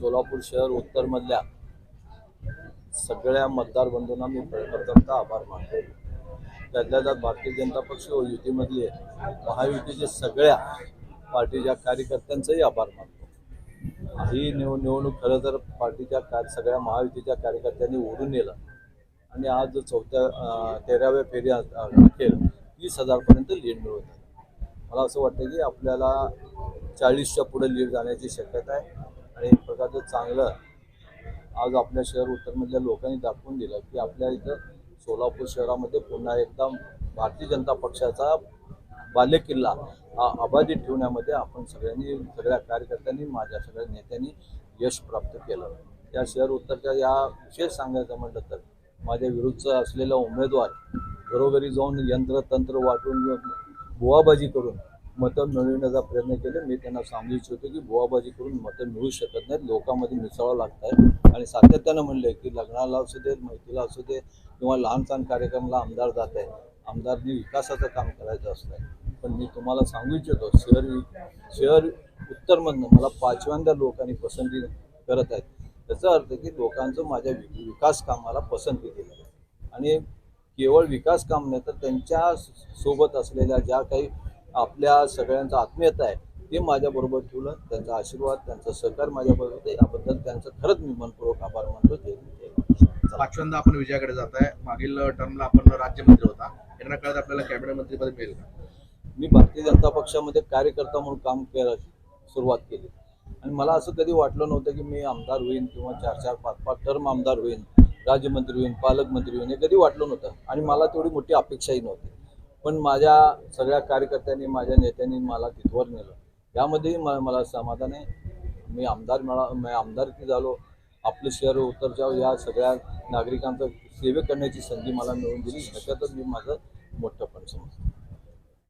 सोलापूर शहर उत्तरमधल्या सगळ्या मतदार बंधूंना मी प्रथमतः आभार मानतो. त्यातल्या त्यात भारतीय जनता पक्ष व युतीमधले महायुतीचे सगळ्या पार्टीच्या कार्यकर्त्यांचाही आभार मानतो. ही निव निवडणूक खरं तर पार्टीच्या कार सगळ्या महायुतीच्या कार्यकर्त्यांनी ओढून नेलं. आणि आज चौथ्या तेराव्या फेरी अखेर तीस हजारपर्यंत लीड मिळवत आहे मला असं वाटतं की आपल्याला चाळीसच्या पुढे लीड जाण्याची शक्यता आहे. आणि एक प्रकारचं चांगलं आज आपल्या शहर उत्तरमधल्या लोकांनी दाखवून दिलं की आपल्या इथं सोलापूर शहरामध्ये पुन्हा एकदा भारतीय जनता पक्षाचा बालेकिल्ला हा अबाधित ठेवण्यामध्ये आपण सगळ्यांनी सगळ्या कार्यकर्त्यांनी माझ्या सगळ्या नेत्यांनी यश प्राप्त केलं. या शहर उत्तरच्या या विशेष सांगायचं म्हटलं तर माझ्या विरुद्धचं असलेला उमेदवार घरोघरी जाऊन यंत्र तंत्र वाटून बुवाबाजी करून मतं मिळविण्याचा प्रयत्न केले. मी त्यांना सांगू इच्छितो की बुवाबाजी करून मतं मिळू शकत नाहीत. लोकांमध्ये मिसळावं लागत आहे आणि सातत्यानं म्हणले की लग्नाला असू दे माहितीला असू दे किंवा लहान सहान कार्यक्रमाला आमदार जात आहे आमदारनी विकासाचं काम करायचं असतं पण मी तुम्हाला सांगू इच्छितो शहर शहर उत्तरमधनं मला पाचव्यांदा लोकांनी पसंती करत आहेत. त्याचा अर्थ की लोकांचं माझ्या विकास कामाला पसंती दिली आहे. आणि केवळ विकास काम नाही तर त्यांच्यासोबत असलेल्या ज्या काही आपल्या सगळ्यांचा आत्मीयता आहे ते माझ्याबरोबर ठेवलं. त्यांचा आशीर्वाद त्यांचं सहकार माझ्याबरोबर होते. याबद्दल त्यांचं खरंच मी मनपूर्वक आभार मानतो. जय महाराष्ट्र. पाचव्यांदा आपण विजयाकडे जात आहे. मागील टर्मला आपण राज्यमंत्री होता. येणाऱ्या काळात आपल्याला कॅबिनेट मंत्रीपद मिळेल का? मी भारतीय जनता पक्षामध्ये कार्यकर्ता म्हणून काम केलं सुरुवात केली. आणि मला असं कधी वाटलं नव्हतं की मी आमदार होईन किंवा चार चार पाच पाच टर्म आमदार होईन राज्यमंत्री होईन पालकमंत्री होईन हे कधी वाटलं नव्हतं. आणि मला तेवढी मोठी अपेक्षाही नव्हती. पण माझ्या सगळ्या कार्यकर्त्यांनी माझ्या नेत्यांनी मला तिथवर नेलं. यामध्येही म- मला समाधान आहे. मी आमदार मिळा मी आमदारकी झालो. आपलं शहर उत्तरच्या या सगळ्या नागरिकांचं सेवे करण्याची संधी मला मिळवून दिली. ह्याच्यातच मी माझं मोठं पण समजतो.